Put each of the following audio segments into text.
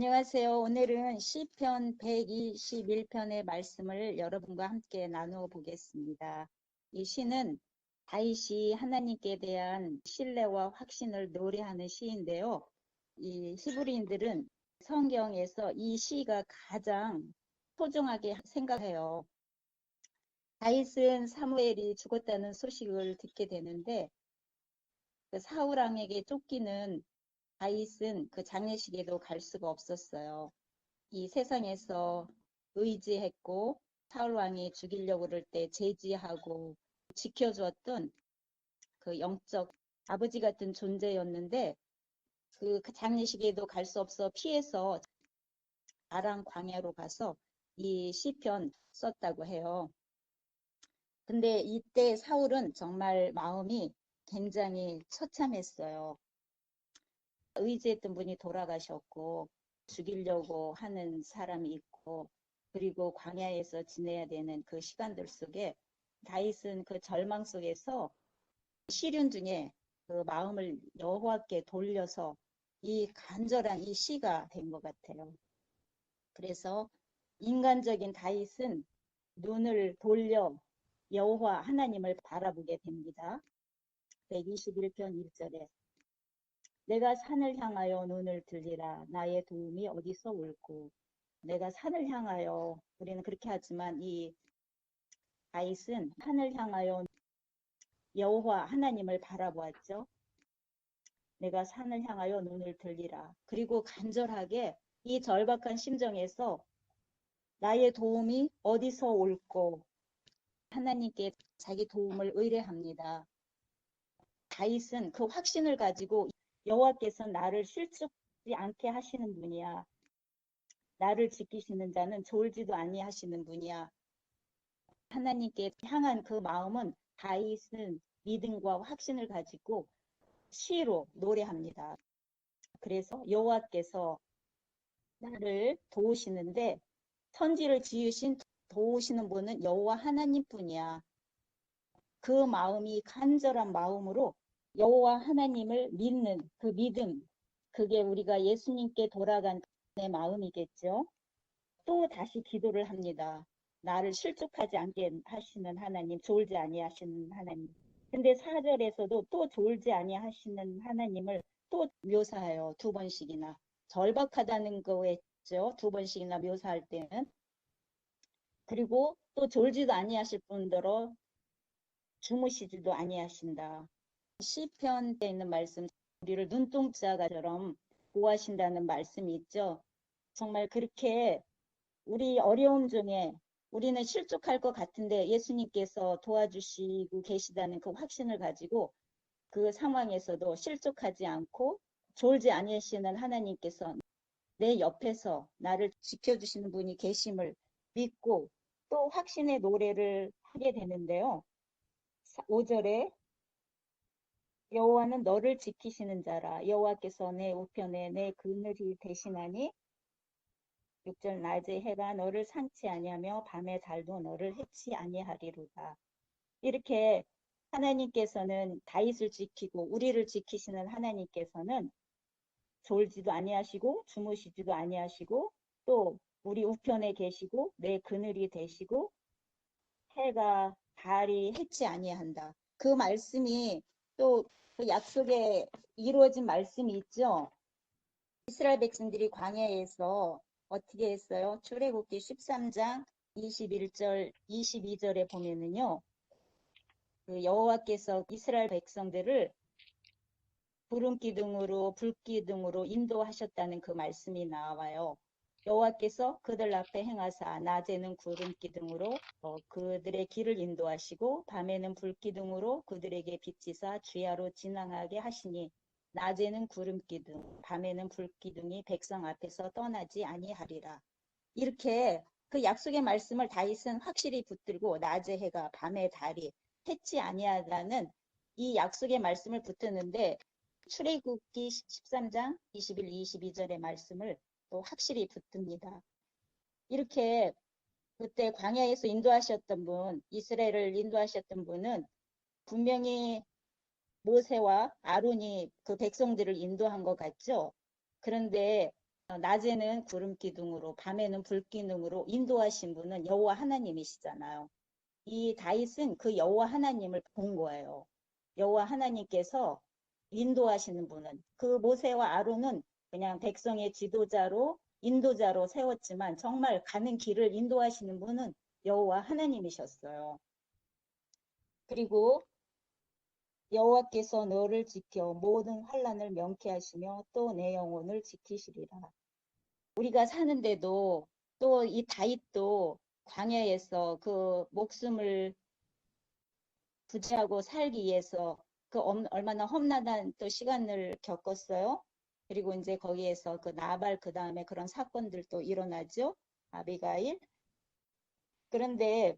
안녕하세요. 오늘은 시편 121편의 말씀을 여러분과 함께 나누어 보겠습니다. 이 시는 다윗이 하나님께 대한 신뢰와 확신을 노래하는 시인데요. 이 히브리인들은 성경에서 이 시가 가장 소중하게 생각해요. 다윗은 사무엘이 죽었다는 소식을 듣게 되는데 그 사울왕에게 쫓기는 다윗은 그 장례식에도 갈 수가 없었어요. 이 세상에서 의지했고 사울 왕이 죽이려고 그럴 때 제지하고 지켜주었던 그 영적 아버지 같은 존재였는데 그 장례식에도 갈 수 없어 피해서 아랑 광야로 가서 이 시편 썼다고 해요. 근데 이때 사울은 정말 마음이 굉장히 처참했어요. 의지했던 분이 돌아가셨고 죽이려고 하는 사람이 있고 그리고 광야에서 지내야 되는 그 시간들 속에 다윗은 그 절망 속에서 시륜 중에 그 마음을 여호와께 돌려서 이 간절한 이 시가 된 것 같아요. 그래서 인간적인 다윗은 눈을 돌려 여호와 하나님을 바라보게 됩니다. 121편 1절에 내가 산을 향하여 눈을 들리라 나의 도움이 어디서 올고 내가 산을 향하여 우리는 그렇게 하지만 이 다윗은 산을 향하여 여호와 하나님을 바라보았죠. 내가 산을 향하여 눈을 들리라. 그리고 간절하게 이 절박한 심정에서 나의 도움이 어디서 올고 하나님께 자기 도움을 의뢰합니다. 다윗은 그 확신을 가지고 여호와께서 나를 실족지 않게 하시는 분이야. 나를 지키시는 자는 졸지도 아니하시는 분이야. 하나님께 향한 그 마음은 다윗은 믿음과 확신을 가지고 시로 노래합니다. 그래서 여호와께서 나를 도우시는데 천지를 지으신 도우시는 분은 여호와 하나님뿐이야. 그 마음이 간절한 마음으로 여호와 하나님을 믿는 그 믿음, 그게 우리가 예수님께 돌아간 내 마음이겠죠. 또 다시 기도를 합니다. 나를 실족하지 않게 하시는 하나님, 졸지 아니하시는 하나님. 근데 4절에서도 또 졸지 아니하시는 하나님을 또 묘사해요. 두 번씩이나. 절박하다는 거였죠. 두 번씩이나 묘사할 때는. 그리고 또 졸지도 아니하실 뿐더러 주무시지도 아니하신다. 시편에 있는 말씀, 우리를 눈동자가처럼 보호하신다는 말씀이 있죠. 정말 그렇게 우리 어려움 중에 우리는 실족할 것 같은데 예수님께서 도와주시고 계시다는 그 확신을 가지고 그 상황에서도 실족하지 않고 졸지 아니하시는 하나님께서 내 옆에서 나를 지켜주시는 분이 계심을 믿고 또 확신의 노래를 하게 되는데요. 5절에 여호와는 너를 지키시는 자라 여호와께서 내 우편에 내 그늘이 되시나니 6절 낮에 해가 너를 상치 아니하며 밤에 달도 너를 해치 아니하리로다. 이렇게 하나님께서는 다윗을 지키고 우리를 지키시는 하나님께서는 졸지도 아니하시고 주무시지도 아니하시고 또 우리 우편에 계시고 내 그늘이 되시고 해가 달이 해치 아니한다. 그 말씀이 또 그 약속에 이루어진 말씀이 있죠. 이스라엘 백성들이 광야에서 어떻게 했어요? 출애굽기 13장 21절 22절에 보면은요. 그 여호와께서 이스라엘 백성들을 구름 기둥으로 불 기둥으로 인도하셨다는 그 말씀이 나와요. 여호와께서 그들 앞에 행하사 낮에는 구름 기둥으로 어, 그들의 길을 인도하시고 밤에는 불 기둥으로 그들에게 비치사 주야로 진앙하게 하시니 낮에는 구름 기둥 밤에는 불 기둥이 백성 앞에서 떠나지 아니하리라. 이렇게 그 약속의 말씀을 다윗은 확실히 붙들고 낮에 해가 밤에 달이 해치 아니하다는 이 약속의 말씀을 붙드는데 출애굽기 13장 21, 22절의 말씀을 또 확실히 붙듭니다. 이렇게 그때 광야에서 인도하셨던 분, 이스라엘을 인도하셨던 분은 분명히 모세와 아론이 그 백성들을 인도한 것 같죠. 그런데 낮에는 구름 기둥으로 밤에는 불 기둥으로 인도하신 분은 여호와 하나님이시잖아요. 이 다윗은 그 여호와 하나님을 본 거예요. 여호와 하나님께서 인도하시는 분은 그 모세와 아론은 그냥 백성의 지도자로 인도자로 세웠지만 정말 가는 길을 인도하시는 분은 여호와 하나님이셨어요. 그리고 여호와께서 너를 지켜 모든 환란을 명쾌하시며 또 내 영혼을 지키시리라. 우리가 사는데도 또 이 다윗도 광야에서 그 목숨을 부지하고 살기 위해서 그 엄- 얼마나 험난한 또 시간을 겪었어요. 그리고 이제 거기에서 그 나발 그 다음에 그런 사건들도 일어나죠. 아비가일. 그런데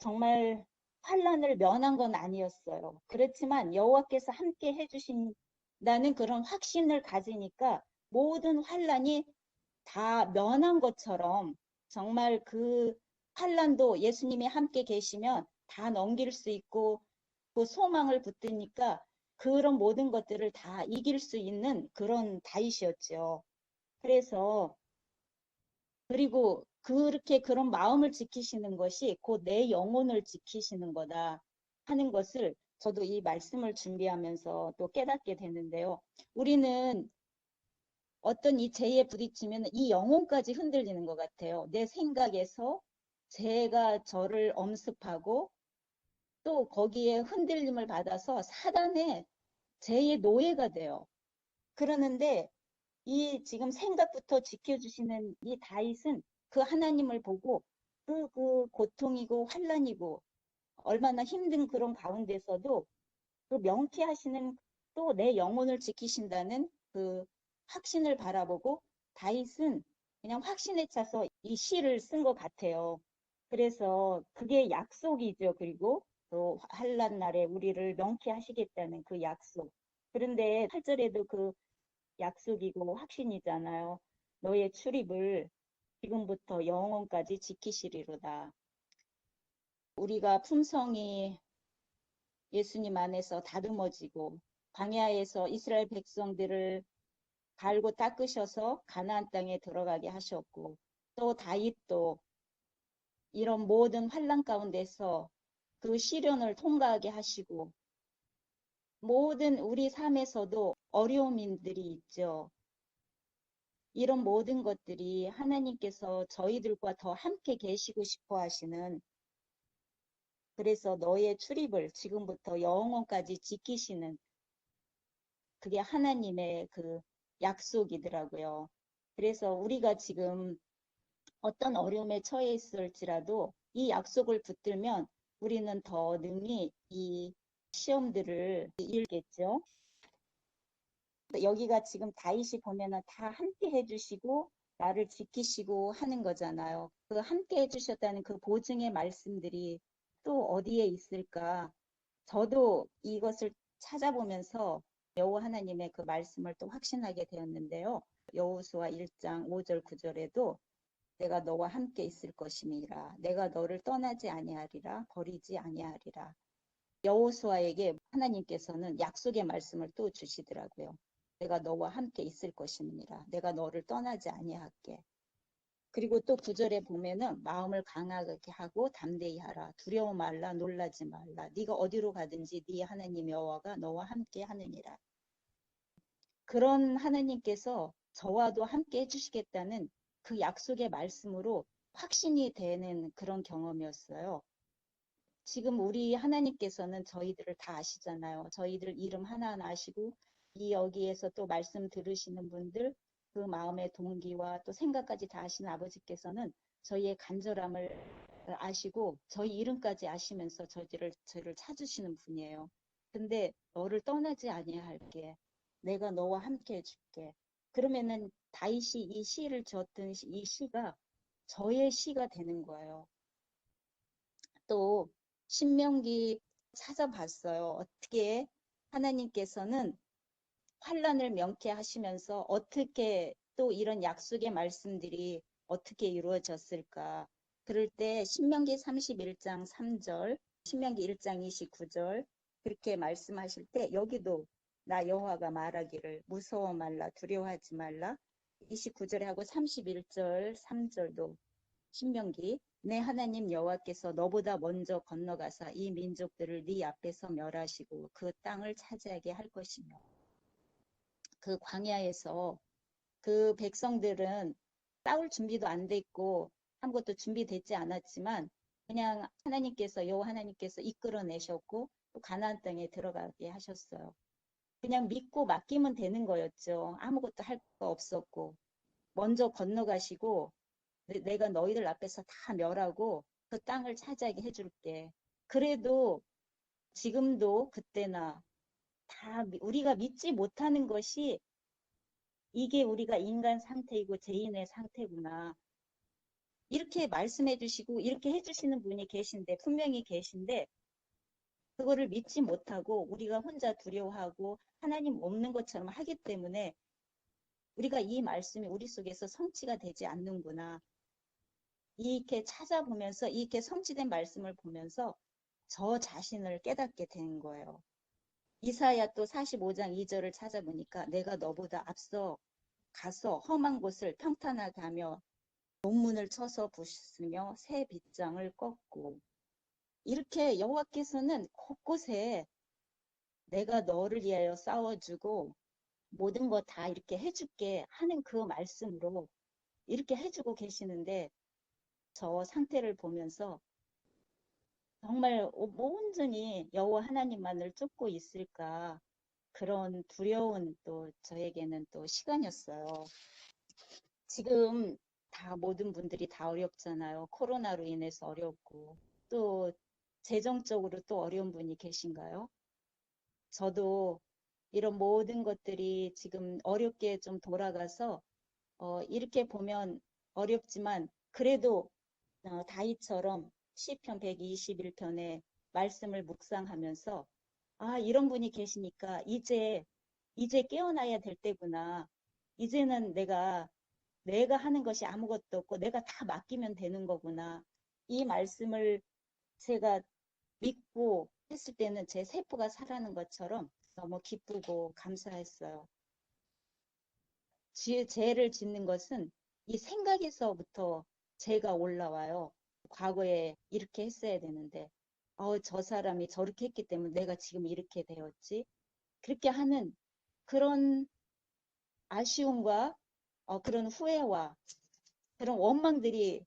정말 환란을 면한 건 아니었어요. 그렇지만 여호와께서 함께 해주신다는 그런 확신을 가지니까 모든 환란이 다 면한 것처럼 정말 그 환란도 예수님이 함께 계시면 다 넘길 수 있고 그 소망을 붙드니까 그런 모든 것들을 다 이길 수 있는 그런 다윗이었죠. 그래서 그리고 그렇게 그런 마음을 지키시는 것이 곧 내 영혼을 지키시는 거다 하는 것을 저도 이 말씀을 준비하면서 또 깨닫게 되는데요. 우리는 어떤 이 죄에 부딪히면 이 영혼까지 흔들리는 것 같아요. 내 생각에서 죄가 저를 엄습하고 또 거기에 흔들림을 받아서 사단의 죄의 노예가 돼요. 그러는데 이 지금 생각부터 지켜주시는 이 다윗은 그 하나님을 보고 그, 그 고통이고 환란이고 얼마나 힘든 그런 가운데서도 그 명쾌하시는 또 내 영혼을 지키신다는 그 확신을 바라보고 다윗은 그냥 확신에 차서 이 시를 쓴 것 같아요. 그래서 그게 약속이죠. 그리고 또 환란 날에 우리를 명쾌하시겠다는 그 약속. 그런데 8절에도 그 약속이고 확신이잖아요. 너의 출입을 지금부터 영원까지 지키시리로다. 우리가 품성이 예수님 안에서 다듬어지고 광야에서 이스라엘 백성들을 갈고 닦으셔서 가나안 땅에 들어가게 하셨고 또 다윗도 이런 모든 환란 가운데서 그 시련을 통과하게 하시고 모든 우리 삶에서도 어려움들이 있죠. 이런 모든 것들이 하나님께서 저희들과 더 함께 계시고 싶어 하시는 그래서 너의 출입을 지금부터 영원까지 지키시는 그게 하나님의 그 약속이더라고요. 그래서 우리가 지금 어떤 어려움에 처해 있을지라도 이 약속을 붙들면 우리는 더 능히 이 시험들을 이기겠죠. 여기가 지금 다윗이 보면은 다 함께 해주시고 나를 지키시고 하는 거잖아요. 그 함께 해주셨다는 그 보증의 말씀들이 또 어디에 있을까? 저도 이것을 찾아보면서 여호와 하나님의 그 말씀을 또 확신하게 되었는데요. 여호수아 1장 5절 9절에도 내가 너와 함께 있을 것임이라 내가 너를 떠나지 아니하리라 버리지 아니하리라 여호수아에게 하나님께서는 약속의 말씀을 또 주시더라고요. 내가 너와 함께 있을 것임이라 내가 너를 떠나지 아니할게. 그리고 또 구절에 보면은 마음을 강하게 하고 담대히 하라. 두려워 말라 놀라지 말라. 네가 어디로 가든지 네 하나님 여호와가 너와 함께 하느니라. 그런 하나님께서 저와도 함께 해주시겠다는 그 약속의 말씀으로 확신이 되는 그런 경험이었어요. 지금 우리 하나님께서는 저희들을 다 아시잖아요. 저희들 이름 하나하나 아시고 이 여기에서 또 말씀 들으시는 분들 그 마음의 동기와 또 생각까지 다 아시는 아버지께서는 저희의 간절함을 아시고 저희 이름까지 아시면서 저희를 저를 찾으시는 분이에요. 근데 너를 떠나지 아니할게. 내가 너와 함께 해줄게. 그러면은 다윗이 이 시를 지었던 시- 이 시가 저의 시가 되는 거예요. 또 신명기 찾아봤어요. 어떻게 하나님께서는 환란을 명쾌하시면서 어떻게 또 이런 약속의 말씀들이 어떻게 이루어졌을까? 그럴 때 신명기 31장 3절, 신명기 1장 29절 그렇게 말씀하실 때 여기도 나 여호와가 말하기를 무서워 말라 두려워하지 말라 29절에 하고 31절, 3절도 신명기 내 하나님 여호와께서 너보다 먼저 건너가사 이 민족들을 네 앞에서 멸하시고 그 땅을 차지하게 할 것이며 그 광야에서 그 백성들은 싸울 준비도 안 돼 있고 아무것도 준비되지 않았지만 그냥 하나님께서 여호와 하나님께서 이끌어내셨고 또 가나안 땅에 들어가게 하셨어요. 그냥 믿고 맡기면 되는 거였죠. 아무것도 할 거 없었고 먼저 건너가시고 내- 내가 너희들 앞에서 다 멸하고 그 땅을 차지하게 해줄게. 그래도 지금도 그때나 다 미- 우리가 믿지 못하는 것이 이게 우리가 인간 상태이고 죄인의 상태구나. 이렇게 말씀해 주시고 이렇게 해주시는 분이 계신데 분명히 계신데 그거를 믿지 못하고 우리가 혼자 두려워하고 하나님 없는 것처럼 하기 때문에 우리가 이 말씀이 우리 속에서 성취가 되지 않는구나. 이렇게 찾아보면서 이렇게 성취된 말씀을 보면서 저 자신을 깨닫게 되는 거예요. 이사야 또 45장 2절을 찾아보니까 내가 너보다 앞서 가서 험한 곳을 평탄하게 하며 논문을 쳐서 부수며 새 빗장을 꺾고 이렇게 여호와께서는 곳곳에 내가 너를 위하여 싸워주고 모든 거다 이렇게 해줄게 하는 그 말씀으로 이렇게 해주고 계시는데 저 상태를 보면서 정말 오- 온전히 여호와 하나님만을 쫓고 있을까 그런 두려운 또 저에게는 또 시간이었어요. 지금 다 모든 분들이 다 어렵잖아요. 코로나로 인해서 어렵고 또 재정적으로 또 어려운 분이 계신가요? 저도 이런 모든 것들이 지금 어렵게 좀 돌아가서 어, 이렇게 보면 어렵지만 그래도 어, 다윗처럼 시편 121편의 말씀을 묵상하면서 아, 이런 분이 계시니까 이제 이제 깨어나야 될 때구나. 이제는 내가 내가 하는 것이 아무것도 없고 내가 다 맡기면 되는 거구나. 이 말씀을 제가 믿고 했을 때는 제 세포가 살아는 것처럼 너무 기쁘고 감사했어요. 죄, 죄를 짓는 것은 이 생각에서부터 죄가 올라와요. 과거에 이렇게 했어야 되는데, 어, 저 사람이 저렇게 했기 때문에 내가 지금 이렇게 되었지. 그렇게 하는 그런 아쉬움과 어, 그런 후회와 그런 원망들이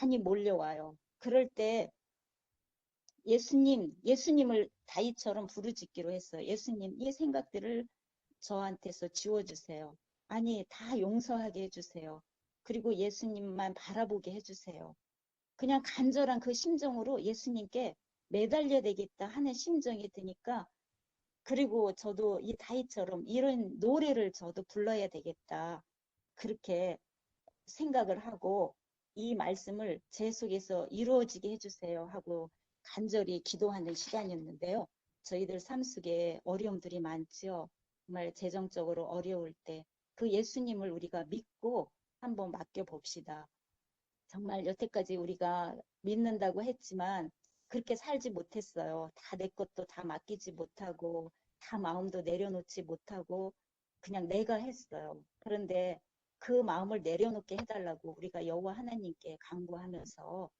많이 몰려와요. 그럴 때 예수님, 예수님을 다윗처럼 부르짖기로 했어요. 예수님, 이 생각들을 저한테서 지워주세요. 아니, 다 용서하게 해주세요. 그리고 예수님만 바라보게 해주세요. 그냥 간절한 그 심정으로 예수님께 매달려야 되겠다 하는 심정이 드니까 그리고 저도 이 다윗처럼 이런 노래를 저도 불러야 되겠다. 그렇게 생각을 하고 이 말씀을 제 속에서 이루어지게 해주세요 하고 간절히 기도하는 시간이었는데요. 저희들 삶 속에 어려움들이 많지요. 정말 재정적으로 어려울 때 그 예수님을 우리가 믿고 한번 맡겨 봅시다. 정말 여태까지 우리가 믿는다고 했지만 그렇게 살지 못했어요. 다 내 것도 다 맡기지 못하고 다 마음도 내려놓지 못하고 그냥 내가 했어요. 그런데 그 마음을 내려놓게 해달라고 우리가 여호와 하나님께 간구하면서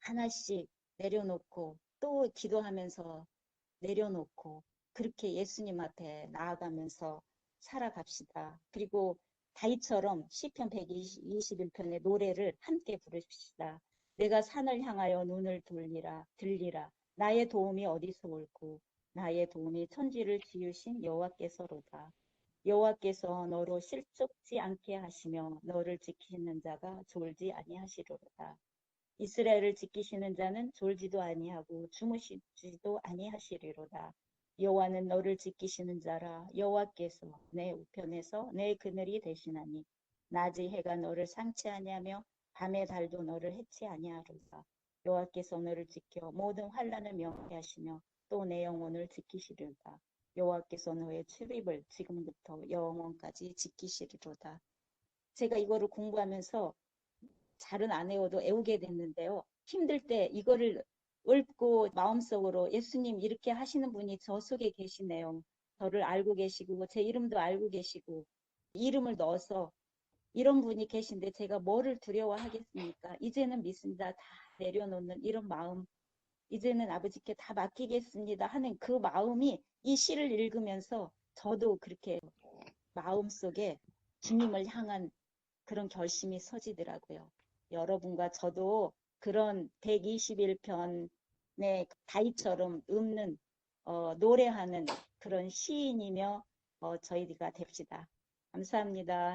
하나씩 내려놓고 또 기도하면서 내려놓고 그렇게 예수님 앞에 나아가면서 살아갑시다. 그리고 다윗처럼 시편 121편의 노래를 함께 부르십시다. 내가 산을 향하여 눈을 돌리라 들리라 나의 도움이 어디서 올고 나의 도움이 천지를 지으신 여호와께서로다. 여호와께서 너로 실족지 않게 하시며 너를 지키는 자가 졸지 아니하시리로다. 이스라엘을 지키시는 자는 졸지도 아니하고 주무시지도 아니하시리로다. 여호와는 너를 지키시는 자라 여호와께서 내 우편에서 내 그늘이 되시나니 낮의 해가 너를 상치하냐며 밤의 달도 너를 해치 아니하리로다. 여호와께서 너를 지켜 모든 환란을 명케 하시며 또 내 영혼을 지키시리로다. 여호와께서 너의 출입을 지금부터 영원까지 지키시리로다. 제가 이거를 공부하면서 잘은 안 외워도 애우게 됐는데요. 힘들 때 이거를 읊고 마음속으로 예수님 이렇게 하시는 분이 저 속에 계시네요. 저를 알고 계시고 제 이름도 알고 계시고 이름을 넣어서 이런 분이 계신데 제가 뭐를 두려워하겠습니까? 이제는 믿습니다. 다 내려놓는 이런 마음, 이제는 아버지께 다 맡기겠습니다 하는 그 마음이 이 시를 읽으면서 저도 그렇게 마음속에 주님을 향한 그런 결심이 서지더라고요. 여러분과 저도 그런 121편의 다이처럼 읊는 어, 노래하는 그런 시인이며 어, 저희가 됩시다. 감사합니다.